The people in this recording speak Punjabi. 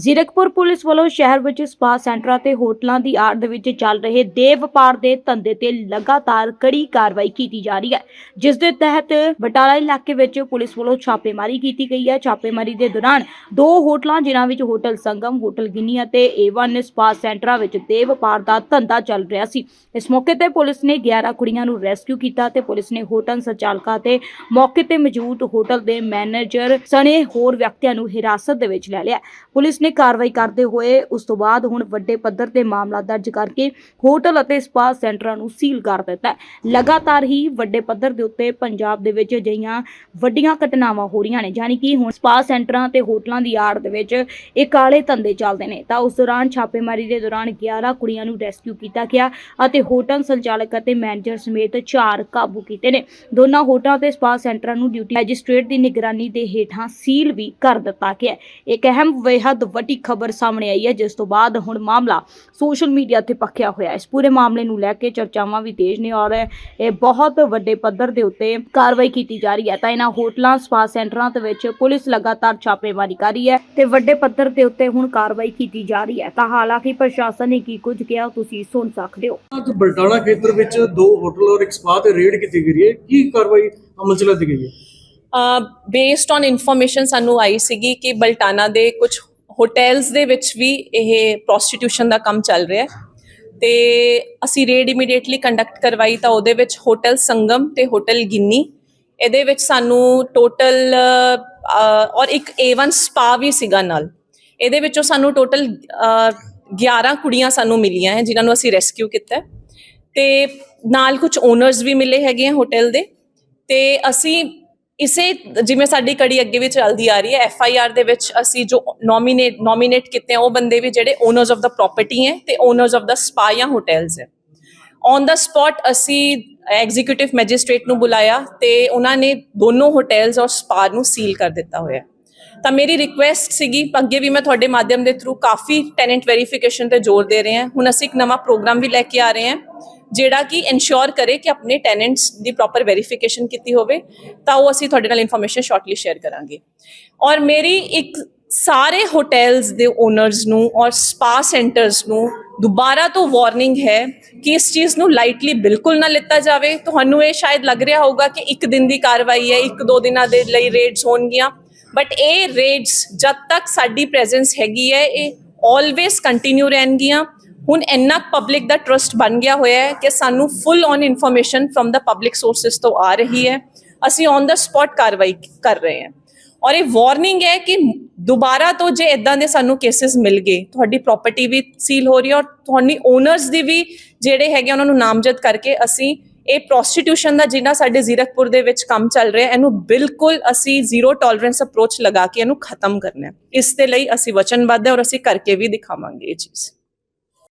ਜ਼ੀਰਕਪੁਰ ਪੁਲਿਸ ਵੱਲੋਂ ਸ਼ਹਿਰ ਵਿੱਚ ਸਪਾ ਸੈਂਟਰਾਂ ਤੇ ਹੋਟਲਾਂ ਦੀ ਆੜ ਦੇ ਵਿੱਚ ਚੱਲ ਰਹੇ ਦੇਹ ਵਪਾਰ ਦੇ ਧੰਦੇ ਤੇ ਲਗਾਤਾਰ ਕੜੀ ਕਾਰਵਾਈ ਕੀਤੀ ਜਾ ਰਹੀ ਹੈ, ਜਿਸ ਦੇ ਤਹਿਤ ਬਟਾਲਾ ਇਲਾਕੇ ਵਿੱਚ ਪੁਲਿਸ ਵੱਲੋਂ ਛਾਪੇਮਾਰੀ ਕੀਤੀ ਗਈ ਹੈ। ਛਾਪੇਮਾਰੀ ਦੇ ਦੌਰਾਨ ਦੋ ਹੋਟਲਾਂ, ਜਿਨ੍ਹਾਂ ਵਿੱਚ ਹੋਟਲ ਸੰਗਮ, ਹੋਟਲ ਗਿਨੀ ਅਤੇ ਏਵਨ ਸਪਾ ਸੈਂਟਰਾਂ ਵਿੱਚ ਦੇਹ ਵਪਾਰ ਦਾ ਧੰਦਾ ਚੱਲ ਰਿਹਾ ਸੀ। ਇਸ ਮੌਕੇ ਤੇ ਪੁਲਿਸ ਨੇ 11 ਕੁੜੀਆਂ ਨੂੰ ਰੈਸਕਿਊ ਕੀਤਾ ਤੇ ਪੁਲਿਸ ਨੇ ਹੋਟਲ ਸੰਚਾਲਕਾਂ ਤੇ ਮੌਕੇ ਤੇ ਮੌਜੂਦ ਹੋਟਲ ਦੇ ਮੈਨੇਜਰ ਸਣੇ ਹੋਰ ਵਿਅਕਤੀਆਂ ਨੂੰ ਹਿਰਾਸਤ ਦੇ ਵਿੱਚ ਲੈ ਲਿਆ। ਪੁਲਿਸ ਨੇ ਕਾਰਵਾਈ ਕਰਦੇ ਹੋਏ ਉਸ ਤੋਂ ਬਾਅਦ ਹੁਣ ਵੱਡੇ ਪੱਧਰ ਤੇ ਮਾਮਲਾ ਦਰਜ ਕਰਕੇ ਹੋਟਲ ਅਤੇ ਸਪਾ ਸੈਂਟਰਾਂ ਨੂੰ ਸੀਲ ਕਰ ਦਿੱਤਾ ਲਗਾਤਾਰ ਹੀ ਵੱਡੇ ਪੱਧਰ ਦੇ ਉੱਤੇ ਪੰਜਾਬ ਦੇ ਵਿੱਚ ਅਜਿਹੀਆਂ ਵੱਡੀਆਂ ਘਟਨਾਵਾਂ ਹੋ ਰਹੀਆਂ ਨੇ, ਯਾਨੀ ਕਿ ਹੁਣ ਸਪਾ ਸੈਂਟਰਾਂ ਤੇ ਹੋਟਲਾਂ ਦੀ ਆੜ ਦੇ ਵਿੱਚ ਇਹ ਕਾਲੇ ਧੰਦੇ ਚੱਲਦੇ ਨੇ। ਤਾਂ ਉਸ ਦੌਰਾਨ ਛਾਪੇਮਾਰੀ ਦੇ ਦੌਰਾਨ 11 ਕੁੜੀਆਂ ਨੂੰ ਰੈਸਕਿਊ ਕੀਤਾ ਗਿਆ ਅਤੇ ਹੋਟਲ ਸੰਚਾਲਕ ਅਤੇ ਮੈਨੇਜਰ ਸਮੇਤ 4 ਕਾਬੂ ਕੀਤੇ ਨੇ। ਦੋਨਾਂ ਹੋਟਲਾਂ ਤੇ ਸਪਾ ਸੈਂਟਰਾਂ ਨੂੰ ਡਿਊਟੀ ਮੈਜਿਸਟ੍ਰੇਟ ਦੀ ਨਿਗਰਾਨੀ ਦੇ ਹੇਠਾਂ ਸੀਲ ਵੀ ਕਰ ਦਿੱਤਾ ਗਿਆ ਇੱਕ ਅਹਿਮ ਬੇਹੱਦ ਵੱਡੀ ਖਬਰ ਸਾਹਮਣੇ ਆਈ ਹੈ ਜਿਸ ਤੋਂ ਬਾਅਦ ਹੁਣ ਮਾਮਲਾ ਸੋਸ਼ਲ ਮੀਡੀਆ ਤੇ ਪੱਕਿਆ ਹੋਇਆ ਹੈ। ਇਸ ਪੂਰੇ ਮਾਮਲੇ ਨੂੰ ਲੈ ਕੇ ਚਰਚਾਵਾਂ ਵੀ ਤੇਜ਼ ਨੇ ਔਰ ਇਹ ਬਹੁਤ ਵੱਡੇ ਪੱਧਰ ਦੇ ਉੱਤੇ ਕਾਰਵਾਈ ਕੀਤੀ ਜਾ ਰਹੀ ਹੈ। ਤਾਂ ਇਹਨਾਂ ਹੋਟਲਾਂ ਸਪਾ ਸੈਂਟਰਾਂ ਦੇ ਵਿੱਚ ਪੁਲਿਸ ਲਗਾਤਾਰ ਛਾਪੇਮਾਰੀ ਕਰ ਰਹੀ ਹੈ ਤੇ ਵੱਡੇ ਪੱਧਰ ਦੇ ਉੱਤੇ ਹੁਣ ਕਾਰਵਾਈ ਕੀਤੀ ਜਾ ਰਹੀ ਹੈ। ਤਾਂ ਹਾਲਾਂਕਿ ਪ੍ਰਸ਼ਾਸਨ ਨੇ ਕੀ ਕੁਝ ਕਿਹਾ ਤੁਸੀਂ ਸੁਣ ਸਕਦੇ ਹੋ। ਅੱਜ ਬਲਟਾਣਾ ਖੇਤਰ ਵਿੱਚ ਦੋ ਹੋਟਲ ਔਰ ਇੱਕ ਸਪਾ ਤੇ ਰੇਡ ਕੀਤੀ ਗਈ ਹੈ। ਕੀ ਕਾਰਵਾਈ ਅਮਲ ਚ ਗਈ ਹੈ? ਬੇਸਡ ਔਨ ਇਨਫੋਰਮੇਸ਼ਨ ਸਾਨੂੰ ਆਈ ਸੀਗੀ ਕਿ ਬਲਟਾਨਾ ਦੇ ਕੁਝ ਹੋਟਲਸ ਦੇ ਵਿੱਚ ਵੀ ਇਹ ਪ੍ਰੋਸਟੀਟਿਊਸ਼ਨ ਦਾ ਕੰਮ ਚੱਲ ਰਿਹਾ ਹੈ। ਤੇ ਅਸੀਂ ਰੇਡ ਇਮੀਡੀਏਟਲੀ ਕੰਡਕਟ ਕਰਵਾਈ ਤਾਂ ਉਹਦੇ ਵਿੱਚ ਹੋਟਲ ਸੰਗਮ ਤੇ ਹੋਟਲ ਗਿੰਨੀ। ਇਹਦੇ ਵਿੱਚ ਸਾਨੂੰ ਟੋਟਲ ਔਰ ਇੱਕ A1 ਸਪਾ ਵੀ ਸੀਗਾ ਨਾਲ। ਇਹਦੇ ਵਿੱਚੋਂ ਸਾਨੂੰ ਟੋਟਲ 11 ਕੁੜੀਆਂ ਸਾਨੂੰ ਮਿਲੀਆਂ ਹੈ, ਜਿਨ੍ਹਾਂ ਨੂੰ ਅਸੀਂ ਰੈਸਕਿਊ ਕੀਤਾ ਹੈ। ਤੇ ਨਾਲ ਕੁਝ ਓਨਰਸ ਵੀ ਮਿਲੇ ਹੈਗੇ ਆ ਹੋਟਲ ਦੇ। ਤੇ ਅਸੀਂ ਇਸੇ ਜਿਵੇਂ ਸਾਡੀ ਕੜੀ ਅੱਗੇ ਵੀ ਚੱਲਦੀ ਆ ਰਹੀ ਹੈ ਐਫ ਆਈ ਆਰ ਦੇ ਵਿੱਚ ਅਸੀਂ ਜੋ ਨੋਮੀਨੇਟ ਨੋਮੀਨੇਟ ਕੀਤੇ ਉਹ ਬੰਦੇ ਵੀ ਜਿਹੜੇ ਓਨਰਸ ਆਫ ਦਾ ਪ੍ਰਾਪਰਟੀ ਹੈ ਤੇ ਓਨਰਸ ਆਫ ਦਾ ਸਪਾ ਜਾਂ ਹੋਟਲਸ ਹੈ। ਔਨ ਦਾ ਸਪੌਟ ਅਸੀਂ ਐਗਜ਼ੀਕਿਊਟਿਵ ਮੈਜਿਸਟ੍ਰੇਟ ਨੂੰ ਬੁਲਾਇਆ ਤੇ ਉਹਨਾਂ ਨੇ ਦੋਨੋਂ ਹੋਟਲਸ ਔਰ ਸਪਾ ਨੂੰ ਸੀਲ ਕਰ ਦਿੱਤਾ ਹੋਇਆ ਤਾਂ ਮੇਰੀ ਰਿਕੁਐਸਟ ਸੀਗੀ, ਅੱਗੇ ਵੀ ਮੈਂ ਤੁਹਾਡੇ ਮਾਧਿਅਮ ਦੇ ਥਰੂ ਕਾਫੀ ਟੈਨੈਂਟ ਵੈਰੀਫਿਕੇਸ਼ਨ ਤੇ ਜ਼ੋਰ ਦੇ ਰਹੇ ਹਾਂ। ਹੁਣ ਅਸੀਂ ਇੱਕ ਨਵਾਂ ਪ੍ਰੋਗਰਾਮ ਵੀ ਲੈ ਕੇ ਆ ਰਹੇ ਹਾਂ। ਜਿਹੜਾ ਕਿ ਇਨਸ਼ੋਰ ਕਰੇ ਕਿ ਆਪਣੇ ਟੈਨੈਂਟਸ ਦੀ ਪ੍ਰੋਪਰ ਵੈਰੀਫਿਕੇਸ਼ਨ ਕੀਤੀ ਹੋਵੇ, ਤਾਂ ਉਹ ਅਸੀਂ ਤੁਹਾਡੇ ਨਾਲ ਇਨਫੋਰਮੇਸ਼ਨ ਸ਼ਾਰਟਲੀ ਸ਼ੇਅਰ ਕਰਾਂਗੇ। ਔਰ ਮੇਰੀ ਇੱਕ ਸਾਰੇ ਹੋਟਲਸ ਦੇ ਓਨਰਸ ਨੂੰ ਔਰ ਸਪਾ ਸੈਂਟਰਸ ਨੂੰ ਦੁਬਾਰਾ ਤੋਂ ਵਾਰਨਿੰਗ ਹੈ ਕਿ ਇਸ ਚੀਜ਼ ਨੂੰ ਲਾਈਟਲੀ ਬਿਲਕੁਲ ਨਾ ਲਿੱਤਾ ਜਾਵੇ। ਤੁਹਾਨੂੰ ਇਹ ਸ਼ਾਇਦ ਲੱਗ ਰਿਹਾ ਹੋਊਗਾ ਕਿ ਇੱਕ ਦਿਨ ਦੀ ਕਾਰਵਾਈ ਹੈ, ਇੱਕ ਦੋ ਦਿਨਾਂ ਦੇ ਲਈ ਰੇਡਸ ਹੋਣਗੀਆਂ। ਬਟ ਇਹ ਰੇਡਸ ਜਦ ਤੱਕ ਸਾਡੀ ਪ੍ਰੈਜ਼ੈਂਸ ਹੈਗੀ ਹੈ, ਇਹ ਆਲਵੇਸ ਕੰਟੀਨਿਊ ਰਹਿਣਗੀਆਂ। ਹੁਣ ਇੰਨਾ ਪਬਲਿਕ ਦਾ ਟਰਸਟ ਬਣ ਗਿਆ ਹੋਇਆ ਹੈ ਕਿ ਸਾਨੂੰ full on information from the public sources ਤੋਂ ਆ ਰਹੀ ਹੈ। ਅਸੀਂ ਔਨ ਦਾ ਸਪੌਟ ਕਾਰਵਾਈ ਕਰ ਰਹੇ ਹਾਂ। ਔਰ ਇਹ ਵਾਰਨਿੰਗ ਹੈ ਕਿ ਦੁਬਾਰਾ ਤੋਂ ਜੇ ਇਦਾਂ ਦੇ ਸਾਨੂੰ ਕੇਸਿਸ ਮਿਲ ਗਏ, ਤੁਹਾਡੀ ਪ੍ਰਾਪਰਟੀ ਵੀ ਸੀਲ ਹੋ ਰਹੀ ਹੈ ਔਰ ਤੁਹਾਡੀ ਓਨਰਸ ਦੀ ਵੀ ਜਿਹੜੇ ਹੈਗੇ ਉਹਨਾਂ ਨੂੰ ਨਾਮਜ਼ਦ ਕਰਕੇ ਅਸੀਂ ਇਹ ਪ੍ਰੋਸਟੀਟਿਊਸ਼ਨ ਦਾ ਜਿਹੜਾ ਸਾਡੇ ਜ਼ੀਰਕਪੁਰ ਦੇ ਵਿੱਚ ਕੰਮ ਚੱਲ ਰਿਹਾ ਇਹਨੂੰ ਬਿਲਕੁਲ ਅਸੀਂ ਜ਼ੀਰੋ ਟੋਲਰੈਂਸ ਅਪਰੋਚ ਲਗਾ ਕੇ ਇਹਨੂੰ ਖਤਮ ਕਰਨਾ ਹੈ। ਇਸ ਦੇ ਲਈ ਅਸੀਂ ਵਚਨਬੱਧ ਹੈ ਔਰ ਅਸੀਂ ਕਰਕੇ ਵੀ ਦਿਖਾਵਾਂਗੇ ਇਹ ਚੀਜ਼।